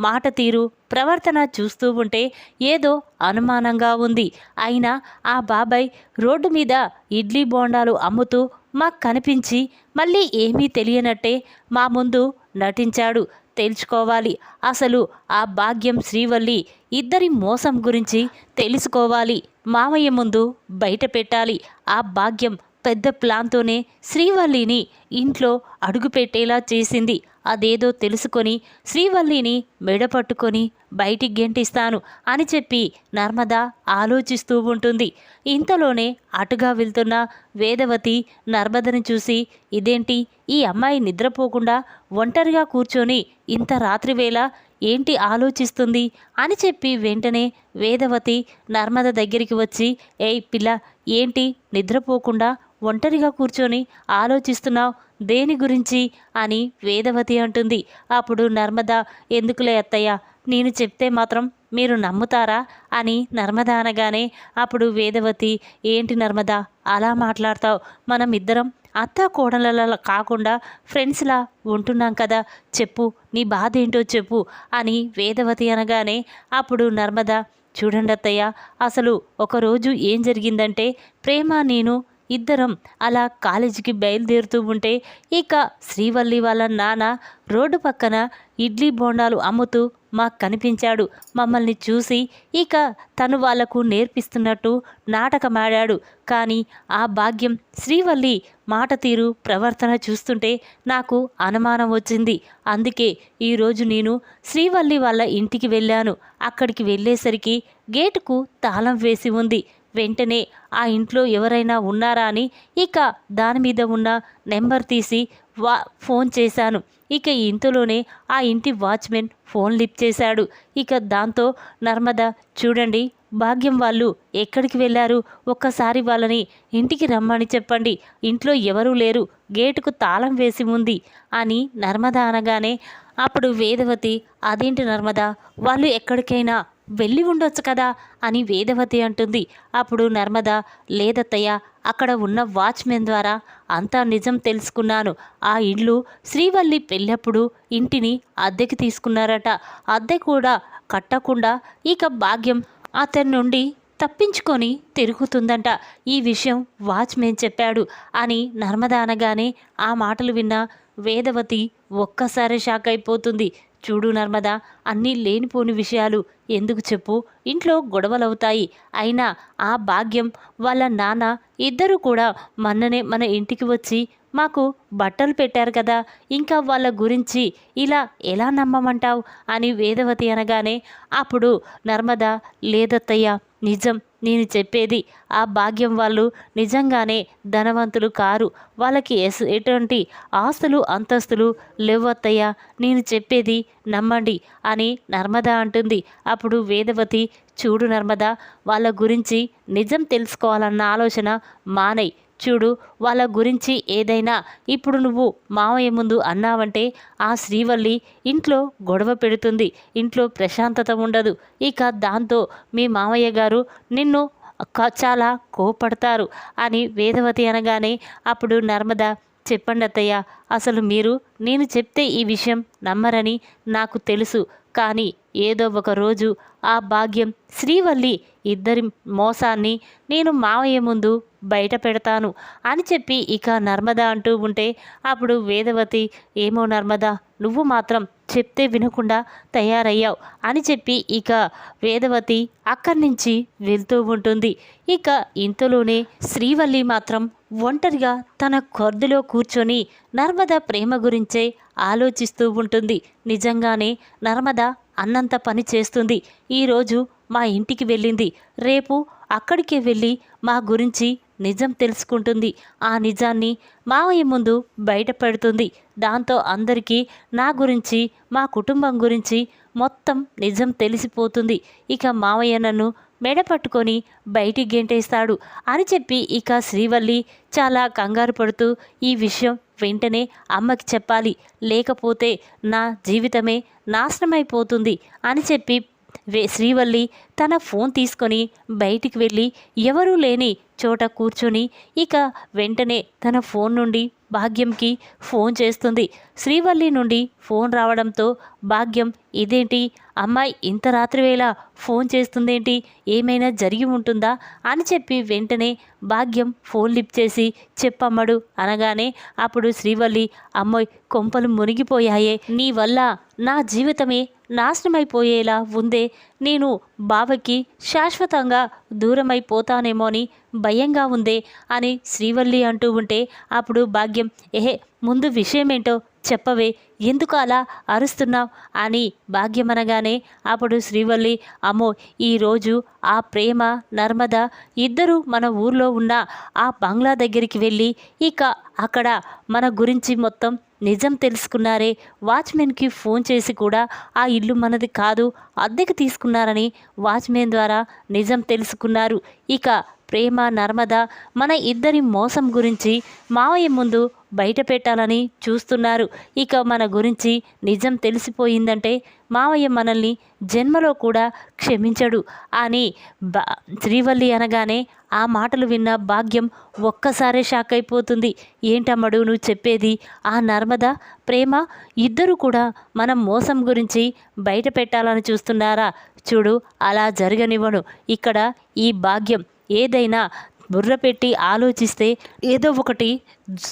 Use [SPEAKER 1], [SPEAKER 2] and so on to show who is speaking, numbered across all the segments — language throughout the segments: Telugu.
[SPEAKER 1] మాట తీరు ప్రవర్తన చూస్తూ ఉంటే ఏదో అనుమానంగా ఉంది. అయినా ఆ బాబాయ్ రోడ్డు మీద ఇడ్లీ బోండాలు అమ్ముతూ మాకు కనిపించి మళ్ళీ ఏమీ తెలియనట్టే మా ముందు నటించాడు. తెలుసుకోవాలి అసలు ఆ భాగ్యం శ్రీవల్లి ఇద్దరి మోసం గురించి తెలుసుకోవాలి. మామయ్య ముందు బయట పెట్టాలి. ఆ భాగ్యం పెద్ద ప్లాన్తోనే శ్రీవల్లిని ఇంట్లో అడుగుపెట్టేలా చేసింది. అదేదో తెలుసుకొని శ్రీవల్లిని మెడపట్టుకొని బయటికి గెంటిస్తాను అని చెప్పి నర్మద ఆలోచిస్తూ ఉంటుంది. ఇంతలోనే అటుగా వెళ్తున్న వేదవతి నర్మదని చూసి ఇదేంటి? ఈ అమ్మాయి నిద్రపోకుండా ఒంటరిగా కూర్చొని ఇంత రాత్రివేళ ఏంటి ఆలోచిస్తుంది? అని చెప్పి వెంటనే వేదవతి నర్మద దగ్గరికి వచ్చి ఏయ్ పిల్ల ఏంటి? నిద్రపోకుండా ఒంటరిగా కూర్చొని ఆలోచిస్తున్నావు? దేని గురించి అని వేదవతి అంటుంది. అప్పుడు నర్మద ఎందుకులే అత్తయ్య నేను చెప్తే మాత్రం మీరు నమ్ముతారా? అని నర్మద అనగానే అప్పుడు వేదవతి ఏంటి నర్మద అలా మాట్లాడతావు. మనం ఇద్దరం అత్త కోడలలా కాకుండా ఫ్రెండ్స్లా ఉంటున్నాం కదా. చెప్పు నీ బాధ ఏంటో చెప్పు అని వేదవతి అనగానే అప్పుడు నర్మద చూడండి అత్తయ్య అసలు ఒకరోజు ఏం జరిగిందంటే ప్రేమ నేను ఇద్దరం అలా కాలేజీకి బయలుదేరుతూ ఉంటే ఇక శ్రీవల్లి వాళ్ళ నాన్న రోడ్డు పక్కన ఇడ్లీ బోండాలు అమ్ముతూ మాకు కనిపించాడు. మమ్మల్ని చూసి ఇక తను వాళ్ళకు నేర్పిస్తున్నట్టు నాటకమాడాడు. కానీ ఆ భాగ్యం శ్రీవల్లి మాట తీరు ప్రవర్తన చూస్తుంటే నాకు అనుమానం వచ్చింది. అందుకే ఈరోజు నేను శ్రీవల్లి వాళ్ళ ఇంటికి వెళ్ళాను. అక్కడికి వెళ్ళేసరికి గేటుకు తాళం వేసి ఉంది. వెంటనే ఆ ఇంట్లో ఎవరైనా ఉన్నారా అని ఇక దాని మీద ఉన్న నెంబర్ తీసి వా ఫోన్ చేశాను. ఇక ఇంతలోనే ఆ ఇంటి వాచ్మెన్ ఫోన్ లిఫ్ట్ చేశాడు. ఇక దాంతో నర్మద చూడండి భాగ్యం వాళ్ళు ఎక్కడికి వెళ్ళారు? ఒక్కసారి వాళ్ళని ఇంటికి రమ్మని చెప్పండి. ఇంట్లో ఎవరూ లేరు. గేటుకు తాళం వేసి ఉంది అని నర్మద అనగానే అప్పుడు వేదవతి అదేంటి నర్మద? వాళ్ళు ఎక్కడికైనా వెళ్ళి ఉండొచ్చు కదా అని వేదవతి అంటుంది. అప్పుడు నర్మద లేదత్తయ్య అక్కడ ఉన్న వాచ్మెన్ ద్వారా అంతా నిజం తెలుసుకున్నాను. ఆ ఇల్లు శ్రీవల్లి పెళ్ళప్పుడు ఇంటిని అద్దెకి తీసుకున్నారట. అద్దె కూడా కట్టకుండా ఇక భాగ్యం అతని నుండి తప్పించుకొని తిరుగుతుందంట. ఈ విషయం వాచ్మెన్ చెప్పాడు అని నర్మద అనగానే ఆ మాటలు విన్న వేదవతి ఒక్కసారి షాక్ అయిపోతుంది. చూడు నర్మద అన్నీ లేనిపోని విషయాలు. ఎందుకు చెప్పు? ఇంట్లో గొడవలవుతాయి. అయినా ఆ భాగ్యం వాళ్ళ నాన్న ఇద్దరు కూడా మొన్ననే మన ఇంటికి వచ్చి మాకు బట్టలు పెట్టారు కదా ఇంకా వాళ్ళ గురించి ఇలా ఎలా నమ్మమంటావు? అని వేదవతి అనగానే అప్పుడు నర్మద లేదత్తయ్య నిజం నేను చెప్పేది ఆ భాగ్యం వాళ్ళు నిజంగానే ధనవంతులు కారు. వాళ్ళకి ఎస్ ఎటువంటి ఆస్తులు అంతస్తులు లేవత్తయ్య నేను చెప్పేది నమ్మండి అని నర్మద అంటుంది. అప్పుడు వేదవతి చూడు నర్మద వాళ్ళ గురించి నిజం తెలుసుకోవాలన్న ఆలోచన మానై చూడు వాళ్ళ గురించి ఏదైనా ఇప్పుడు నువ్వు మామయ్య ముందు అన్నావంటే ఆ శ్రీవల్లి ఇంట్లో గొడవ పెడుతుంది ఇంట్లో ప్రశాంతత ఉండదు. ఇక దాంతో మీ మామయ్య గారు నిన్ను చాలా కోపడతారు అని వేదవతి అనగానే అప్పుడు నర్మద చెప్పండి అత్తయ్య అసలు మీరు నేను చెప్తే ఈ విషయం నమ్మరని నాకు తెలుసు. కానీ ఏదో ఒక రోజు ఆ భాగ్యం శ్రీవల్లి ఇద్దరి మోసాన్ని నేను మావయ్య ముందు బయట పెడతాను అని చెప్పి ఇక నర్మద అంటూ ఉంటే అప్పుడు వేదవతి ఏమో నర్మద నువ్వు మాత్రం చెప్తే వినకుండా తయారయ్యావు అని చెప్పి ఇక వేదవతి అక్కడి నుంచి వెళ్తూ ఉంటుంది. ఇక ఇంతలోనే శ్రీవల్లి మాత్రం ఒంటరిగా తన కొర్దులో కూర్చొని నర్మద ప్రేమ గురించే ఆలోచిస్తూ ఉంటుంది. నిజంగానే నర్మద అన్నంత పని చేస్తుంది. ఈరోజు మా ఇంటికి వెళ్ళింది. రేపు అక్కడికే వెళ్ళి మా గురించి నిజం తెలుసుకుంటుంది. ఆ నిజాన్ని మావయ్య ముందు బయటపెడుతుంది. దాంతో అందరికీ నా గురించి మా కుటుంబం గురించి మొత్తం నిజం తెలిసిపోతుంది. ఇక మావయ్య నన్ను మెడ పట్టుకొని బయటికి గెంటేస్తాడు అని చెప్పి ఇక శ్రీవల్లి చాలా కంగారు పడుతూ ఈ విషయం వెంటనే అమ్మకి చెప్పాలి. లేకపోతే నా జీవితమే నాశనమైపోతుంది అని చెప్పి శ్రీవల్లి తన ఫోన్ తీసుకొని బయటికి వెళ్ళి ఎవరూ లేని చోట కూర్చొని ఇక వెంటనే తన ఫోన్ నుండి భాగ్యంకి ఫోన్ చేస్తుంది. శ్రీవల్లి నుండి ఫోన్ రావడంతో భాగ్యం ఇదేంటి? అమ్మాయి ఇంత రాత్రివేళ ఫోన్ చేస్తుందేంటి? ఏమైనా జరిగి ఉంటుందా? అని చెప్పి వెంటనే భాగ్యం ఫోన్ లిప్ చేసి చెప్పమ్మడు అనగానే అప్పుడు శ్రీవల్లి అమ్మాయి కొంపలు మునిగిపోయాయే. నీ వల్ల నా జీవితమే నాశనమైపోయేలా ఉందే. నేను బావకి శాశ్వతంగా దూరమైపోతానేమో అని భయంగా ఉందే అని శ్రీవల్లి అంటూ ఉంటే అప్పుడు భాగ్యం ఎహే ముందు విషయమేంటో చెప్పవే ఎందుకు అలా అరుస్తున్నావు? అని భాగ్యం అనగానే అప్పుడు శ్రీవల్లి అమ్మో ఈరోజు ఆ ప్రేమ నర్మద ఇద్దరు మన ఊర్లో ఉన్న ఆ బంగ్లా దగ్గరికి వెళ్ళి ఇక అక్కడ మన గురించి మొత్తం నిజం తెలుసుకున్నారే. వాచ్మెన్కి ఫోన్ చేసి కూడా ఆ ఇల్లు మనది కాదు అద్దెకు తీసుకున్నారని వాచ్మెన్ ద్వారా నిజం తెలుసుకున్నారు. ఇక ప్రేమ నర్మద మన ఇద్దరి మోసం గురించి మావయ్య ముందు బయట పెట్టాలని చూస్తున్నారు. ఇక మన గురించి నిజం తెలిసిపోయిందంటే మావయ్య మనల్ని జన్మలో కూడా క్షమించడు. అని బా శ్రీవల్లి అనగానే ఆ మాటలు విన్న భాగ్యం ఒక్కసారే షాక్ అయిపోతుంది. ఏంటమ్మడు నువ్వు చెప్పేది? ఆ నర్మద ప్రేమ ఇద్దరు కూడా మనం మోసం గురించి బయట పెట్టాలని చూస్తున్నారా? చూడు అలా జరగనివ్వను. ఇక్కడ ఈ భాగ్యం ఏదైనా బుర్ర పెట్టి ఆలోచిస్తే ఏదో ఒకటి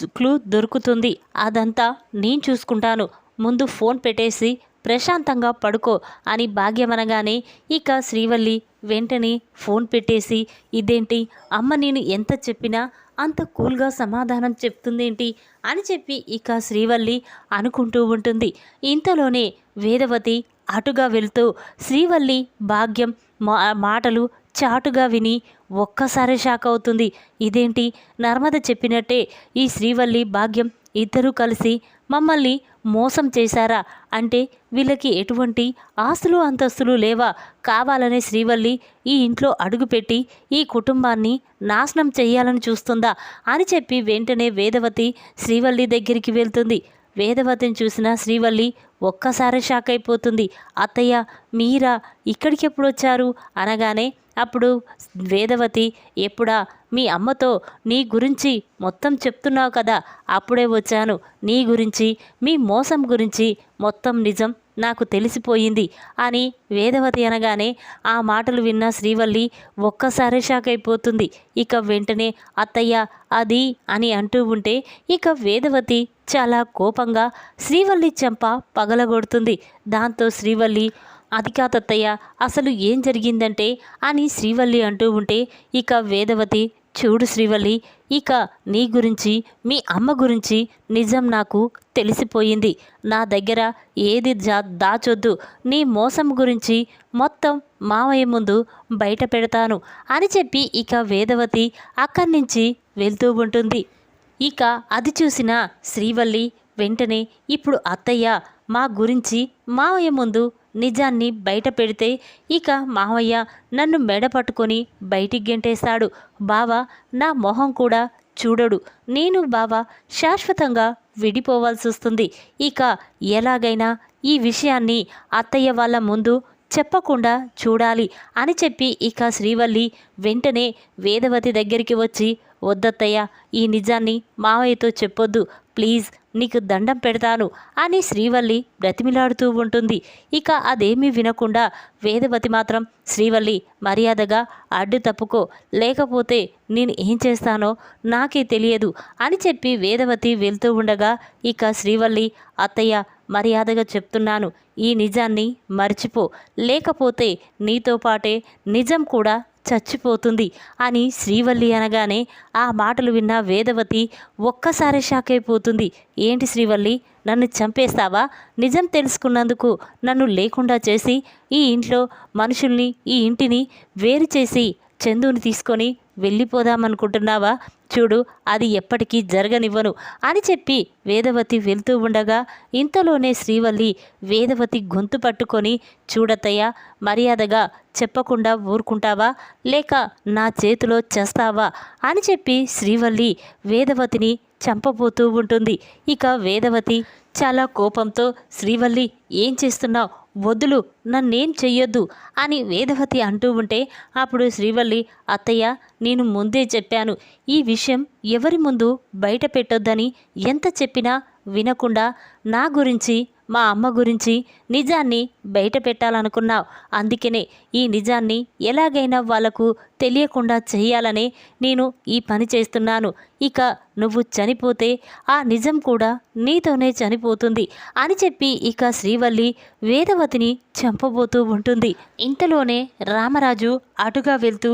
[SPEAKER 1] క్లూ దొరుకుతుంది. అదంతా నేను చూసుకుంటాను. ముందు ఫోన్ పెట్టేసి ప్రశాంతంగా పడుకో అని భాగ్యమనగానే ఇక శ్రీవల్లి వెంటనే ఫోన్ పెట్టేసి ఇదేంటి? అమ్మ నేను ఎంత చెప్పినా అంత కూల్గా సమాధానం చెప్తుందేంటి? అని చెప్పి ఇక శ్రీవల్లి అనుకుంటూ ఉంటుంది. ఇంతలోనే వేదవతి అటుగా వెళ్తూ శ్రీవల్లి భాగ్యం మా మాటలు చాటుగా విని ఒక్కసారి షాక్ అవుతుంది. ఇదేంటి? నర్మద చెప్పినట్టే ఈ శ్రీవల్లి భాగ్యం ఇద్దరూ కలిసి మమ్మల్ని మోసం చేశారా? అంటే వీళ్ళకి ఎటువంటి ఆస్తులు అంతస్తులు లేవా? కావాలనే శ్రీవల్లి ఈ ఇంట్లో అడుగుపెట్టి ఈ కుటుంబాన్ని నాశనం చేయాలని చూస్తుందా? అని చెప్పి వెంటనే వేదవతి శ్రీవల్లి దగ్గరికి వెళ్తుంది. వేదవతిని చూసిన శ్రీవల్లి ఒక్కసారి షాక్ అయిపోతుంది. అత్తయ్య మీరా? ఇక్కడికి ఎప్పుడు వచ్చారు? అనగానే అప్పుడు వేదవతి ఎప్పుడా? మీ అమ్మతో నీ గురించి మొత్తం చెప్తున్నావు కదా అప్పుడే వచ్చాను. నీ గురించి మీ మోసం గురించి మొత్తం నిజం నాకు తెలిసిపోయింది అని వేదవతి అనగానే ఆ మాటలు విన్న శ్రీవల్లి ఒక్కసారి షాక్ అయిపోతుంది. ఇక వెంటనే అత్తయ్య అది అని అంటూ ఉంటే ఇక వేదవతి చాలా కోపంగా శ్రీవల్లి చెంప పగలగొడుతుంది. దాంతో శ్రీవల్లి అది కాదత్తయ్య అసలు ఏం జరిగిందంటే? అని శ్రీవల్లి అంటూ ఉంటే ఇక వేదవతి చూడు శ్రీవల్లి ఇక నీ గురించి మీ అమ్మ గురించి నిజం నాకు తెలిసిపోయింది. నా దగ్గర ఏది జా దాచొద్దు. నీ మోసం గురించి మొత్తం మావయ్య ముందు బయట పెడతాను అని చెప్పి ఇక వేదవతి అక్కడి నుంచి వెళ్తూ ఉంటుంది. ఇక అది చూసిన శ్రీవల్లి వెంటనే ఇప్పుడు అత్తయ్య మా గురించి మావయ్య ముందు నిజాన్ని బయట పెడితే ఇక మావయ్య నన్ను మెడ పట్టుకొని బయటికి గెంటేశాడు. బావ నా మొహం కూడా చూడడు. నేను బావ శాశ్వతంగా విడిపోవాల్సి వస్తుంది. ఇక ఎలాగైనా ఈ విషయాన్ని అత్తయ్య వాళ్ళ ముందు చెప్పకుండా చూడాలి అని చెప్పి ఇక శ్రీవల్లి వెంటనే వేదవతి దగ్గరికి వచ్చి వద్దత్తయ్య ఈ నిజాన్ని మావయ్యతో చెప్పొద్దు. ప్లీజ్ నీకు దండం పెడతాను అని శ్రీవల్లి బ్రతిమిలాడుతూ ఉంటుంది. ఇక అదేమీ వినకుండా వేదవతి మాత్రం శ్రీవల్లి మర్యాదగా అడ్డు తప్పుకో లేకపోతే నేను ఏం చేస్తానో నాకే తెలియదు అని చెప్పి వేదవతి వెళ్తూ ఉండగా ఇక శ్రీవల్లి అత్తయ్య మర్యాదగా చెప్తున్నాను. ఈ నిజాన్ని మర్చిపో. లేకపోతే నీతో పాటే నిజం కూడా చచ్చిపోతుంది అని శ్రీవల్లి అనగానే ఆ మాటలు విన్న వేదవతి ఒక్కసారి షాక్ అయిపోతుంది. ఏంటి శ్రీవల్లి? నన్ను చంపేస్తావా? నిజం తెలుసుకున్నందుకు నన్ను లేకుండా చేసి ఈ ఇంట్లో మనుషుల్ని ఈ ఇంటిని వేరు చేసి చందుని తీసుకొని వెళ్ళిపోదామనుకుంటున్నావా? చూడు అది ఎప్పటికీ జరగనివ్వను అని చెప్పి వేదవతి వెళ్తూ ఉండగా ఇంతలోనే శ్రీవల్లి వేదవతి గొంతు పట్టుకొని చూడతయ్య మర్యాదగా చెప్పకుండా ఊరుకుంటావా? లేక నా చేతిలో చేస్తావా? అని చెప్పి శ్రీవల్లి వేదవతిని చంపబోతూ ఉంటుంది. ఇక వేదవతి చాలా కోపంతో శ్రీవల్లి ఏం చేస్తున్నావు? వదులు నన్నేం చెయ్యొద్దు అని వేదవతి అంటూ ఉంటే అప్పుడు శ్రీవల్లి అత్తయ్య నేను ముందే చెప్పాను ఈ విషయం ఎవరి ముందు బయట పెట్టొద్దని ఎంత చెప్పినా వినకుండా నా గురించి మా అమ్మ గురించి నిజాన్ని బయట పెట్టాలనుకున్నావు. అందుకనే ఈ నిజాన్ని ఎలాగైనా వాళ్ళకు తెలియకుండా చేయాలనే నేను ఈ పని చేస్తున్నాను. ఇక నువ్వు చనిపోతే ఆ నిజం కూడా నీతోనే చనిపోతుంది అని చెప్పి ఇక శ్రీవల్లి వేదవతిని చంపబోతూ ఉంటుంది. ఇంతలోనే రామరాజు అటుగా వెళ్తూ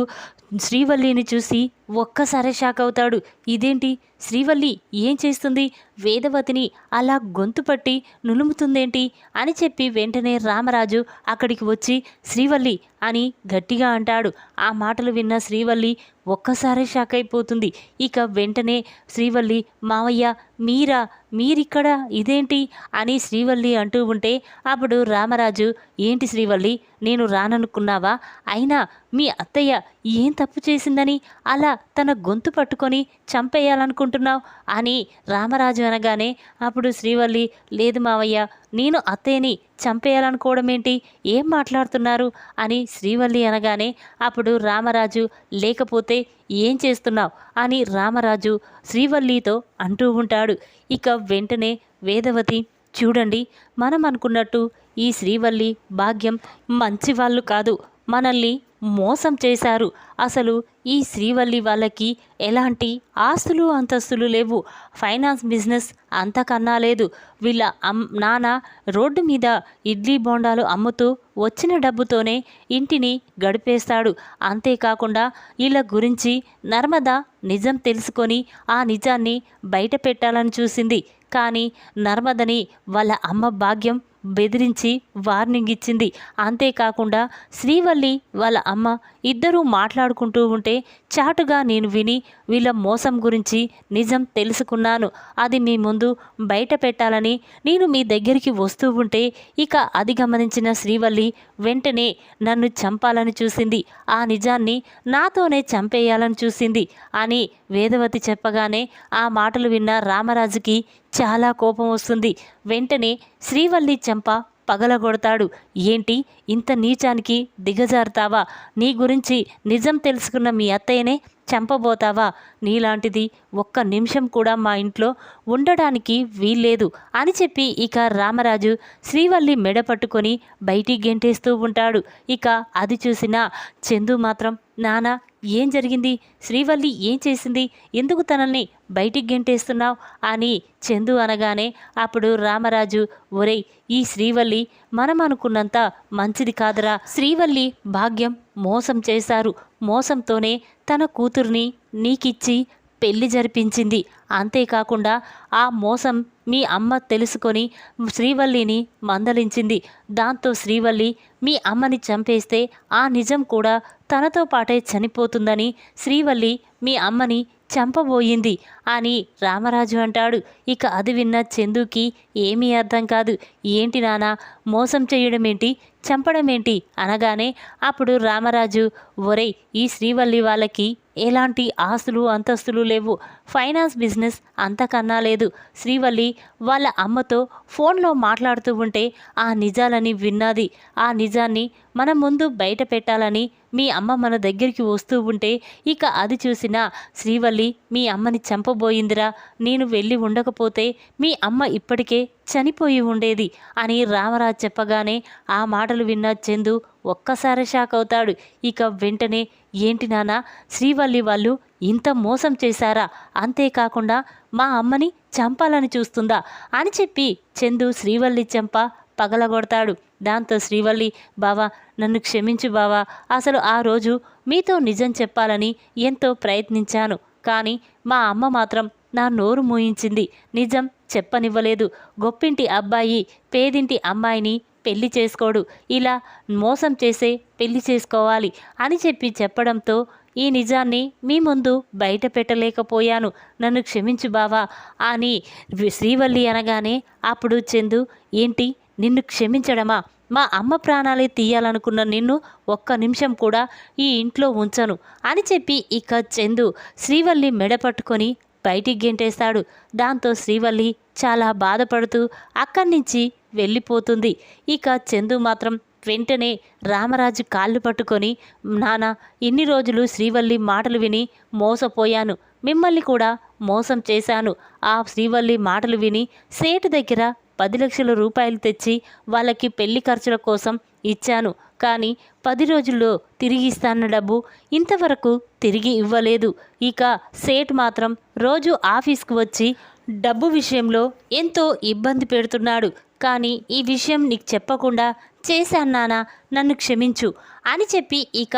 [SPEAKER 1] శ్రీవల్లిని చూసి ఒక్కసారే షాక్ అవుతాడు. ఇదేంటి? శ్రీవల్లి ఏం చేస్తుంది? వేదవతిని అలా గొంతు పట్టి నులుముతుందేంటి? అని చెప్పి వెంటనే రామరాజు అక్కడికి వచ్చి శ్రీవల్లి అని గట్టిగా అంటాడు. ఆ మాటలు విన్న శ్రీవల్లి ఒక్కసారే షాక్ అయిపోతుంది. ఇక వెంటనే శ్రీవల్లి మావయ్య మీరా? మీరిక్కడ? ఇదేంటి? అని శ్రీవల్లి అంటూ ఉంటే అప్పుడు రామరాజు ఏంటి శ్రీవల్లి? నేను రాననుకున్నావా? అయినా మీ అత్తయ్య ఏం తప్పు చేసిందని? అలా తన గొంతు పట్టుకొని చంపేయాలనుకుంటున్నావు అని రామరాజు అనగానే అప్పుడు శ్రీవల్లి లేదు మావయ్య నేను అత్తయ్యని చంపేయాలనుకోవడం ఏంటి ఏం మాట్లాడుతున్నారు? అని శ్రీవల్లి అనగానే అప్పుడు రామరాజు లేకపోతే ఏం చేస్తున్నావు? అని రామరాజు శ్రీవల్లితో అంటూ ఉంటాడు. ఇక వెంటనే వేదవతి చూడండి మనం అనుకున్నట్టు ఈ శ్రీవల్లి భాగ్యం మంచి వాళ్ళు కాదు. మనల్ని మోసం చేశారు. అసలు ఈ శ్రీవల్లి వాళ్ళకి ఎలాంటి ఆస్తులు అంతస్తులు లేవు. ఫైనాన్స్ బిజినెస్ అంతకన్నా లేదు. వీళ్ళ అమ్ నాన్న రోడ్డు మీద ఇడ్లీ బోండాలు అమ్ముతూ వచ్చిన డబ్బుతోనే ఇంటిని గడిపేస్తాడు. అంతేకాకుండా వీళ్ళ గురించి నర్మద నిజం తెలుసుకొని ఆ నిజాన్ని బయట పెట్టాలని చూసింది. కానీ నర్మదని వాళ్ళ అమ్మ భాగ్యం బెదిరించి వార్నింగ్ ఇచ్చింది. అంతేకాకుండా శ్రీవల్లి వాళ్ళ అమ్మ ఇద్దరూ మాట్లాడుకుంటూ ఉంటే చాటుగా నేను విని వీళ్ళ మోసం గురించి నిజం తెలుసుకున్నాను. అది మీ ముందు బయట పెట్టాలని నేను మీ దగ్గరికి వస్తూ ఉంటే ఇక అది గమనించిన శ్రీవల్లి వెంటనే నన్ను చంపాలని చూసింది. ఆ నిజాన్ని నాతోనే చంపేయాలని చూసింది అని వేదవతి చెప్పగానే ఆ మాటలు విన్న రామరాజుకి చాలా కోపం వస్తుంది. వెంటనే శ్రీవల్లి చెంప పగలగొడతాడు. ఏంటి? ఇంత నీచానికి దిగజారుతావా? నీ గురించి నిజం తెలుసుకున్న మీ అత్తయ్యనే చంపబోతావా? నీలాంటిది ఒక్క నిమిషం కూడా మా ఇంట్లో ఉండడానికి వీల్లేదు అని చెప్పి ఇక రామరాజు శ్రీవల్లి మెడ పట్టుకొని బయటికి గెంటేస్తూ ఉంటాడు. ఇక అది చూసిన చందు మాత్రం నానా ఏం జరిగింది? శ్రీవల్లి ఏం చేసింది? ఎందుకు తనల్ని బయటికి గెంటేస్తున్నావు? అని చందు అనగానే అప్పుడు రామరాజు ఒరే ఈ శ్రీవల్లి మనం అనుకున్నంత మంచిది కాదురా. శ్రీవల్లి భాగ్యం మోసం చేశారు. మోసంతోనే తన కూతుర్ని నీకిచ్చి పెళ్ళి జరిపించింది. అంతేకాకుండా ఆ మోసం మీ అమ్మ తెలుసుకొని శ్రీవల్లిని మందలించింది. దాంతో శ్రీవల్లి మీ అమ్మని చంపేస్తే ఆ నిజం కూడా తనతో పాటే చనిపోతుందని శ్రీవల్లి మీ అమ్మని చంపబోయింది అని రామరాజు అంటాడు. ఇక అది విన్న చందుకి ఏమీ అర్థం కాదు. ఏంటి నానా మోసం చేయడం ఏంటి చంపడం ఏంటి అనగానే అప్పుడు రామరాజు ఒరేయ్ ఈ శ్రీవల్లి వాళ్ళకి ఎలాంటి ఆస్తులు అంతస్తులు లేవు. ఫైనాన్స్ బిజినెస్ అంతకన్నా లేదు. శ్రీవల్లి వాళ్ళ అమ్మతో ఫోన్లో మాట్లాడుతూ ఉంటే ఆ నిజాలని విన్నది. ఆ నిజాన్ని మన ముందు బయట పెట్టాలని మీ అమ్మ మన దగ్గరికి వస్తూ ఉంటే ఇక అది చూసిన శ్రీవల్లి మీ అమ్మని చంపబోయిందిరా. నేను వెళ్ళి ఉండకపోతే మీ అమ్మ ఇప్పటికే చనిపోయి ఉండేది అని రామరాజు చెప్పగానే ఆ మాట మాటలు విన్న చందు ఒక్కసారి షాక్ అవుతాడు. ఇక వెంటనే ఏంటి నాన్న శ్రీవల్లి వాళ్ళు ఇంత మోసం చేశారా? అంతేకాకుండా మా అమ్మని చంపాలని చూస్తుందా? అని చెప్పి చందు శ్రీవల్లి చెంప పగలగొడతాడు. దాంతో శ్రీవల్లి బావా నన్ను క్షమించు బావా. అసలు ఆ రోజు మీతో నిజం చెప్పాలని ఎంతో ప్రయత్నించాను. కానీ మా అమ్మ మాత్రం నా నోరు మూయించింది. నిజం చెప్పనివ్వలేదు. గొప్పింటి అబ్బాయి పేదింటి అమ్మాయిని పెళ్ళి చేసుకోడు. ఇలా మోసం చేసే పెళ్ళి చేసుకోవాలి అని చెప్పి చెప్పడంతో ఈ నిజాన్ని మీ ముందు బయట పెట్టలేకపోయాను. నన్ను క్షమించు బావా అని శ్రీవల్లి అనగానే అప్పుడు చందు ఏంటి? నిన్ను క్షమించడమా? మా అమ్మ ప్రాణాలే తీయాలనుకున్న నిన్ను ఒక్క నిమిషం కూడా ఈ ఇంట్లో ఉంచను అని చెప్పి ఇక చందు శ్రీవల్లి మెడ పట్టుకొని బయటికి గెంటేస్తాడు. దాంతో శ్రీవల్లి చాలా బాధపడుతూ అక్కడి నుంచి వెళ్ళిపోతుంది. ఇక చందు మాత్రం వెంటనే రామరాజు కాళ్ళు పట్టుకొని నాన్న ఇన్ని రోజులు శ్రీవల్లి మాటలు విని మోసపోయాను. మిమ్మల్ని కూడా మోసం చేశాను. ఆ శ్రీవల్లి మాటలు విని సేటు దగ్గర పది లక్షల రూపాయలు తెచ్చి వాళ్ళకి పెళ్ళి ఖర్చుల కోసం ఇచ్చాను. కానీ పది రోజుల్లో తిరిగి ఇస్తాన్న డబ్బు ఇంతవరకు తిరిగి ఇవ్వలేదు. ఇక సేట్ మాత్రం రోజు ఆఫీస్కు వచ్చి డబ్బు విషయంలో ఎంతో ఇబ్బంది పెడుతున్నాడు. కానీ ఈ విషయం నీకు చెప్పకుండా చేశాన్నానా నన్ను క్షమించు అని చెప్పి ఇక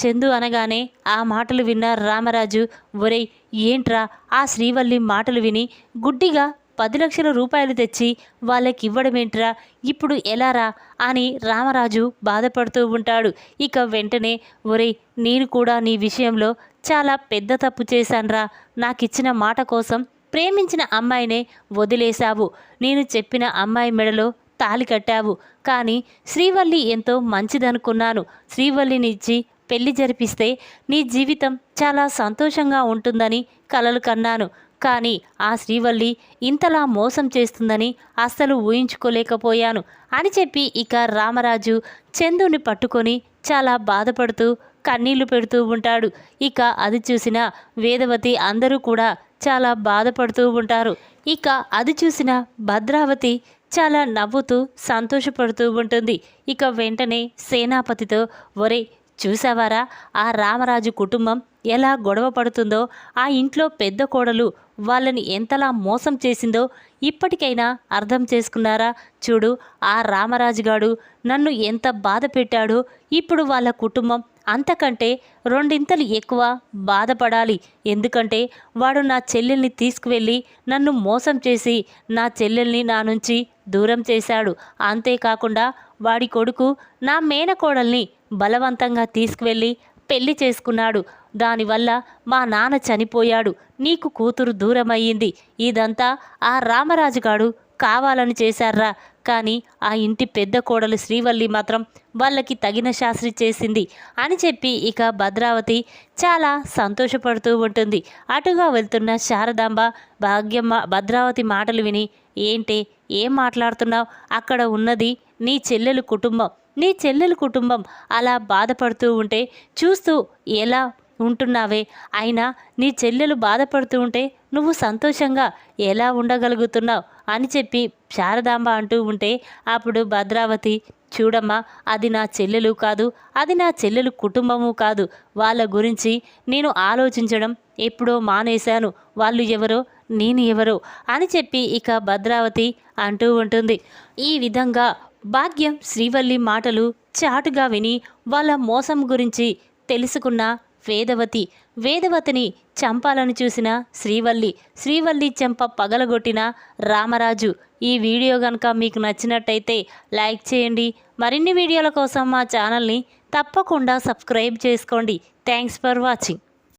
[SPEAKER 1] చందు అనగానే ఆ మాటలు విన్న రామరాజు ఒరేయ్ ఏంట్రా? ఆ శ్రీవల్లి మాటలు విని గుడ్డిగా పది లక్షల రూపాయలు తెచ్చి వాళ్ళకి ఇవ్వడమేంట్రా ఇప్పుడు ఎలారా అని రామరాజు బాధపడుతూ ఉంటాడు. ఇక వెంటనే ఒరేయ్ నేను కూడా నీ విషయంలో చాలా పెద్ద తప్పు చేశాన్రా. నాకిచ్చిన మాట కోసం ప్రేమించిన అమ్మాయినే వదిలేశావు. నేను చెప్పిన అమ్మాయి మెడలో తాలి కట్టావు. కానీ శ్రీవల్లి ఎంతో మంచిదనుకున్నాను. శ్రీవల్లినిచ్చి పెళ్ళి జరిపిస్తే నీ జీవితం చాలా సంతోషంగా ఉంటుందని కలలు కన్నాను. కానీ ఆ శ్రీవల్లి ఇంతలా మోసం చేస్తుందని అస్సలు ఊహించుకోలేకపోయాను అని చెప్పి ఇక రామరాజు చందుని పట్టుకొని చాలా బాధపడుతూ కన్నీళ్ళు పెడుతూ ఉంటాడు. ఇక అది చూసిన వేదవతి అందరూ కూడా చాలా బాధపడుతూ ఉంటారు. ఇక అది చూసిన భద్రావతి చాలా నవ్వుతూ సంతోషపడుతూ ఉంటుంది. ఇక వెంటనే సేనాపతితో ఒరే చూసావారా? ఆ రామరాజు కుటుంబం ఎలా గొడవ పడుతుందో ఆ ఇంట్లో పెద్ద కోడలు వాళ్ళని ఎంతలా మోసం చేసిందో ఇప్పటికైనా అర్థం చేసుకున్నారా? చూడు ఆ రామరాజుగాడు నన్ను ఎంత బాధ పెట్టాడో ఇప్పుడు వాళ్ళ కుటుంబం అంతకంటే రెండింతలు ఎక్కువ బాధపడాలి. ఎందుకంటే వాడు నా చెల్లెల్ని తీసుకువెళ్ళి నన్ను మోసం చేసి నా చెల్లెల్ని నా నుంచి దూరం చేశాడు. అంతేకాకుండా వాడి కొడుకు నా మేనకోడల్ని బలవంతంగా తీసుకువెళ్ళి పెళ్ళి చేసుకున్నాడు. దానివల్ల మా నాన్న చనిపోయాడు. నీకు కూతురు దూరమయ్యింది. ఇదంతా ఆ రామరాజుగాడు కావాలని చేశారా కానీ ఆ ఇంటి పెద్ద కోడలు శ్రీవల్లి మాత్రం వాళ్ళకి తగిన శాస్త్రి చేసింది అని చెప్పి ఇక భద్రావతి చాలా సంతోషపడుతూ ఉంటుంది. అటుగా వెళ్తున్న శారదాంబ భాగ్యమ్మ భద్రావతి మాటలు విని ఏంటి ఏం మాట్లాడుతున్నావు? అక్కడ ఉన్నది నీ చెల్లెలు కుటుంబం. నీ చెల్లెలు కుటుంబం అలా బాధపడుతూ ఉంటే చూస్తూ ఎలా ఉంటున్నావే? అయినా నీ చెల్లెలు బాధపడుతూ ఉంటే నువ్వు సంతోషంగా ఎలా ఉండగలుగుతున్నావు? అని చెప్పి శారదాంబ అంటూ ఉంటే అప్పుడు భద్రావతి చూడమ్మా అది నా చెల్లెలు కాదు అది నా చెల్లెలు కుటుంబము కాదు. వాళ్ళ గురించి నేను ఆలోచించడం ఎప్పుడో మానేశాను. వాళ్ళు ఎవరో నేను ఎవరో అని చెప్పి ఇక భద్రావతి అంటూ ఉంటుంది. ఈ విధంగా భాగ్యం శ్రీవల్లి మాటలు చాటుగా విని వాళ్ళ మోసం గురించి తెలుసుకున్న వేదవతి. వేదవతిని చంపాలని చూసిన శ్రీవల్లి శ్రీవల్లి చెంప పగలగొట్టిన రామరాజు. ఈ వీడియో కనుక మీకు నచ్చినట్టయితే లైక్ చేయండి. మరిన్ని వీడియోల కోసం మా ఛానల్ని తప్పకుండా సబ్స్క్రైబ్ చేసుకోండి. Thanks for watching.